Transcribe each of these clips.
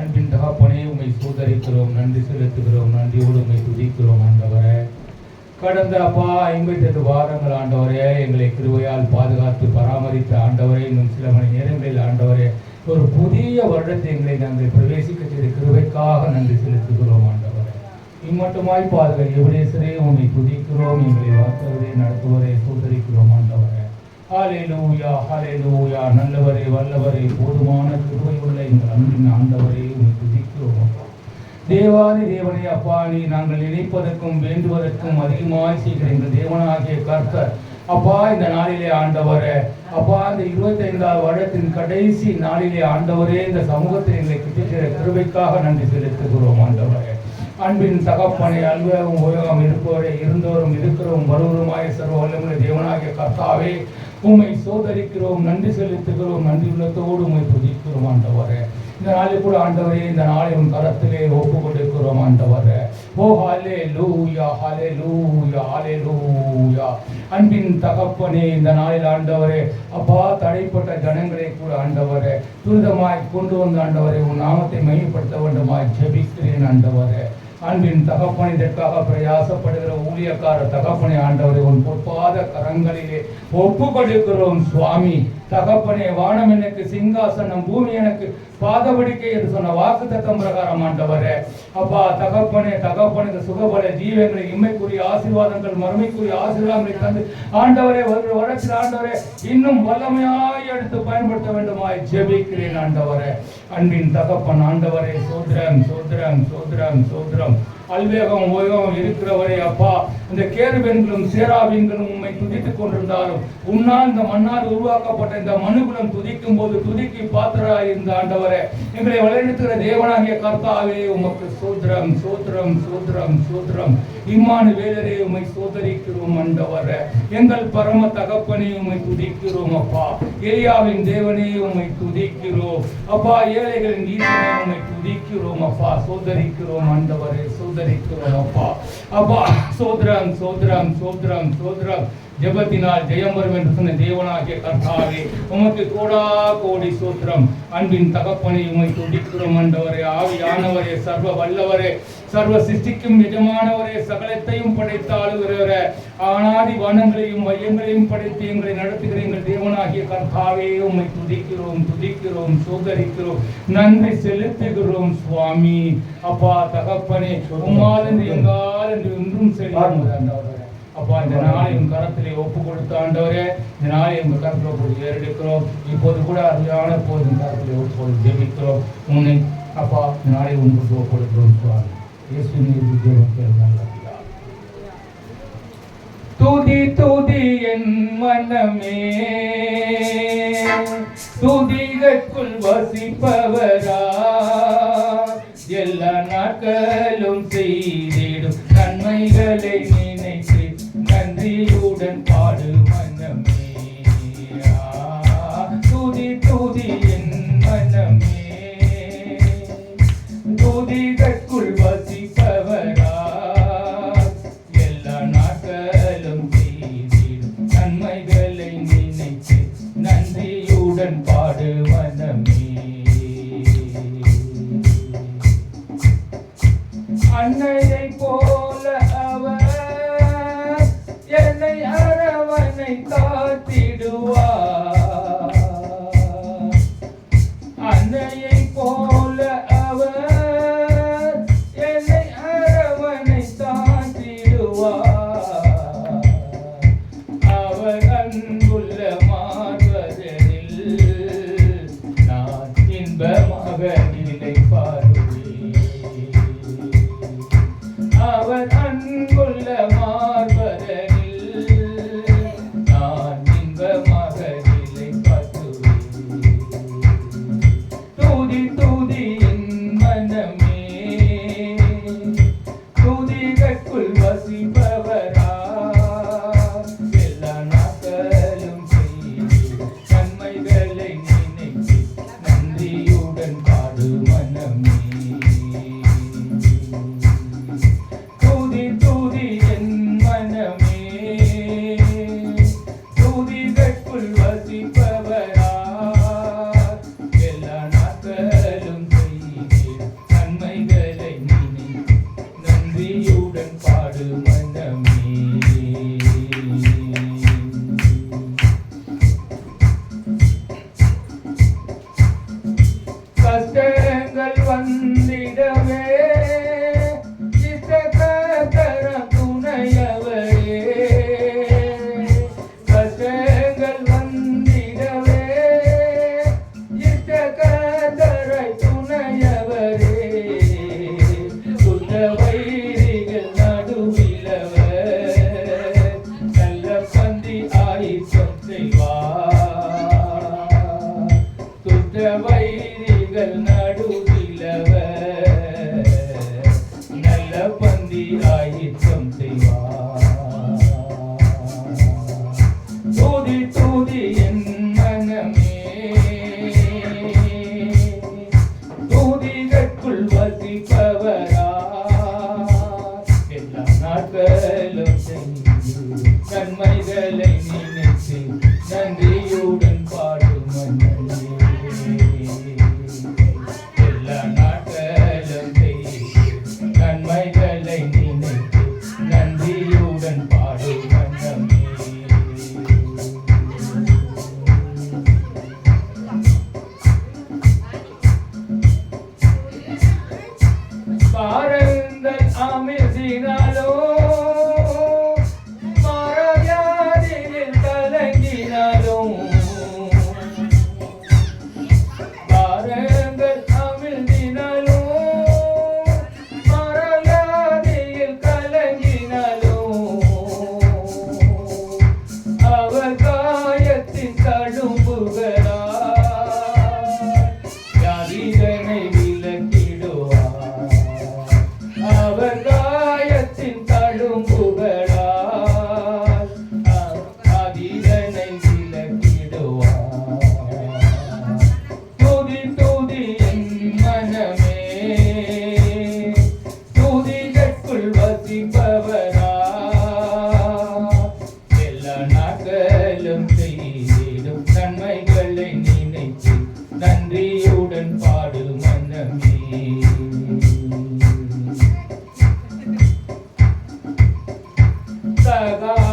அன்பின் தகப்பனே உம்மை சோதரிக்கிறோம் நன்றி செலுத்துகிறோம் நன்றியோடு உம்மை துதிக்கிறோம் ஆண்டவரே. கடந்த அப்பா ஐம்பத்தெட்டு வாரங்கள் ஆண்டவரே எங்களை கிருவையால் பாதுகாத்து பராமரித்த ஆண்டவரே இன்னும் சில மணி நேரங்களில் ஆண்டவரே ஒரு புதிய வருடத்தை எங்களை நாங்கள் பிரவேசிக்க செய்த கிருவைக்காக நன்றி செலுத்துகிறோம் ஆண்டவரே. இம்மட்டுமாய் பாதுகா எவரேசரே உம்மை துதிக்கிறோம் எங்களை வார்த்தவரே நடத்துவரை சோதரிக்கிறோம் ஆண்டவரே. ஹalleluya ஹalleluya நல்லவரே வல்லவரே போதுமான கிருபை உள்ள எங்கள் அன்பின் ஆண்டவரே உம்மை துதிக்கிறோம். அப்பா தேவாதி தேவனே அப்பா நீ நாங்கள் நினைப்பதற்கும் வேண்டுவதற்கும் அதிகமாய் செய்கிற எங்கள் தேவனாகிய கர்த்தர். அப்பா இந்த நாளிலே ஆண்டவரே அப்பா இந்த இருபத்தைந்தாவது வருடத்தின் கடைசி நாளிலே ஆண்டவரே இந்த சமூகத்தில் எங்களை கிட்டுகிற கிருபைக்காக நன்றி செலுத்துகிறோம் ஆண்டவரே. அன்பின் தகப்பனை அல்வகம் உபயோகம் இருப்பவரே இருந்தவரும் இருக்கிறவரும் வருவருமாய சர்வ வல்லமுறை தேவனாகிய கர்த்தாவே உண்மை சோதரிக்கிறோம் நன்றி செலுத்துகிறோம் நன்றி உள்ளத்தோடு உண்மை புதிக்கிறோம் ஆண்டவரே. இந்த நாளில் கூட ஆண்டவரே இந்த நாளை உன் கரத்திலே ஒப்பு கொடுக்கிறோம் ஆண்டவரே. ஓ ஹாலே லூயா ஹாலே லூயா ஹாலே லூயா அன்பின் தகப்பனே இந்த நாளில் ஆண்டவரே அப்பா தடைப்பட்ட ஜனங்களை கூட ஆண்டவரே துரிதமாய் கொண்டு வந்த ஆண்டவரே உன் நாமத்தை மையப்படுத்த வேண்டுமாய் ஜெபிக்கிறேன் ஆண்டவரே. அன்பின் தகப்பனை இதற்காக பிரயாசப்படுகிற ஊழியக்கார தகப்பனை ஆண்டவரை உன் பொற்பாத கரங்களிலே ஒப்பு கொடுக்கிறோம் சுவாமி. தகப்பனே வானம் எனக்கு சிங்காசனம் பூமி எனக்கு பாதபடிக்கை என்று சொன்ன வாக்கு தத்தம் பிரகாரம் ஆண்டவரே. அப்பா தகப்பனே தகப்பனுக்கு சுகபல ஜீவங்களை இம்மைக்குரிய ஆசீர்வாதங்கள் மறுமைக்குரிய ஆசீர்வாதங்களை தந்து ஆண்டவரே வளர்ச்சி ஆண்டவரே இன்னும் வல்லமையாய் எடுத்து பயன்படுத்த வேண்டுமாய் ஜெபிக்கிறேன் ஆண்டவரே. அன்பின் தகப்பன் ஆண்டவரே சோதரம் சோதரம் சோதரம் சோதரம் அல்வேகம் ஓய்வம் இருக்கிறவரே அப்பா. இந்த கேருபெண்களும் சேராபீன்களும் உண்மை துதித்துக் கொண்டிருந்தாலும் உன்னால் இந்த மண்ணால் உருவாக்கப்பட்ட இந்த மனுகுலம் துதிக்கும் போது துதிக்கு பாத்திராய் இருந்த ஆண்டவரே எங்களை வழிநடத்துகிற தேவனாகிய கர்த்தாவே உமக்கு சூத்திரம் சூத்திரம் சூத்திரம் சூத்திரம். இம்மானு வேலரே உம்மை சோதரிக்கிறோம் ஆண்டவரே. எங்கள் பரம தகப்பனே உம்மை துதிக்கிறோம் அப்பா. ஏரியாவின் தேவனே உம்மை துதிக்கிறோம். அப்பா ஏழைகளின் ஈசனே உமை துதிக்கிறோம் அப்பா. சோதரிக்கிறோம் ஆண்டவரே சோதரிக்கிறோம் அப்பா. அப்பா சோத்ரம் சோத்ரம் சோத்ரம் சோத்ரம் ஜெபத்தினால் ஜெயம் வரும் என்று சொன்ன தேவனாகிய கர்த்தாவே உமக்கு கோடா கோடி சோத்திரம். அன்பின் தகப்பனை உமை துடிக்கிறோம் அண்டவரே ஆவியானவரே சர்வ வல்லவரே சர்வ சிருஷ்டிக்கும் நிஜமானவரே சகலத்தையும் படைத்து ஆளுகிறவரே. ஆனாதி வனங்களையும் மையங்களையும் படைத்து எங்களை நடத்துகிற எங்கள் தேவனாகிய கர்த்தாவே உம்மை துதிக்கிறோம் துதிக்கிறோம் சோதரிக்கிறோம். நன்றி செலுத்துகிறோம் சுவாமி. அப்பா தகப்பனே உம்மால் எங்கால் என்று இன்றும் செல்லும் அப்பா இந்த நாளை உன் கரத்திலே ஒப்பு கொடுத்த ஆண்டவரே இந்த நாளை உங்கள் கரத்தில் ஒப்பு ஏறெடுக்கிறோம். இப்போது கூட அருமையான போது உன் கரத்திலே ஒப்பு ஜெபிக்கிறோம். உன்னை அப்பா இந்த நாளை உங்களுக்கு ஒப்பு கொடுக்கிறோம் சுவாமி. இயேசு நீர் தேவன் துதி துதி என் மனமே. துதிகற்குள் வசிப்பவர் அன்னையை போல அவர் என்னை அரவணை காத்திடுவார் கொண்ட வைரிகள் da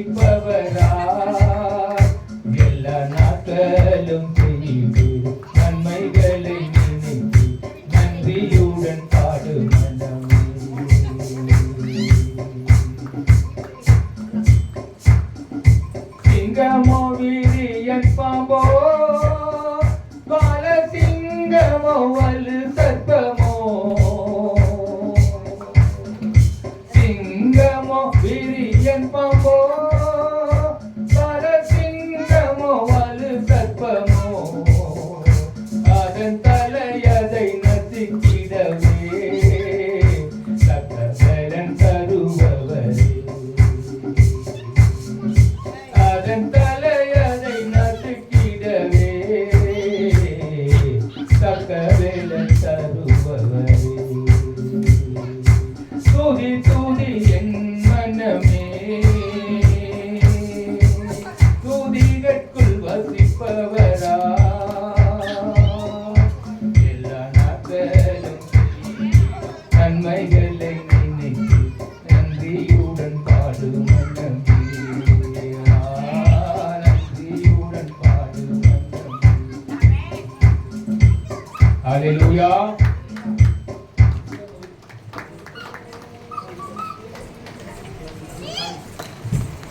மகிழ்விப்பவராய் எல்லா நாட்களும் பிரிவு நன்மைகளை நினைத்து நன்றியுடன் பாடு மனமே சிங்கமோவில்